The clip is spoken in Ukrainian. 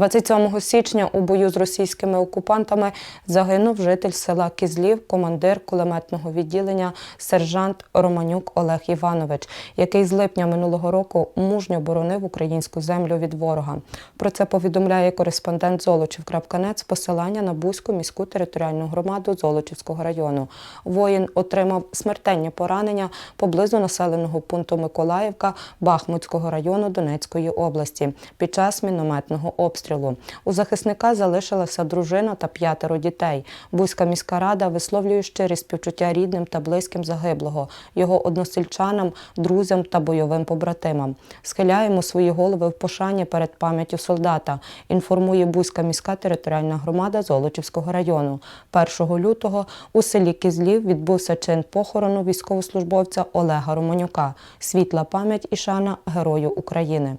27 січня у бою з російськими окупантами загинув житель села Кізлів, командир кулеметного відділення сержант Романюк Олег Іванович, який з липня минулого року мужньо боронив українську землю від ворога. Про це повідомляє кореспондент Золочів.нет з посилання на Бузьку міську територіальну громаду Золочівського району. Воїн отримав смертельні поранення поблизу населеного пункту Миколаївка Бахмутського району Донецької області під час мінометного обстрілу. У захисника залишилася дружина та п'ятеро дітей. Бузька міська рада висловлює щирі співчуття рідним та близьким загиблого, його односельчанам, друзям та бойовим побратимам. Схиляємо свої голови в пошані перед пам'яттю солдата. Інформує Бузька міська територіальна громада Золочівського району. 1 лютого у селі Кізлів відбувся чин похорону військовослужбовця Олега Романюка. Світла пам'ять і шана Герою України.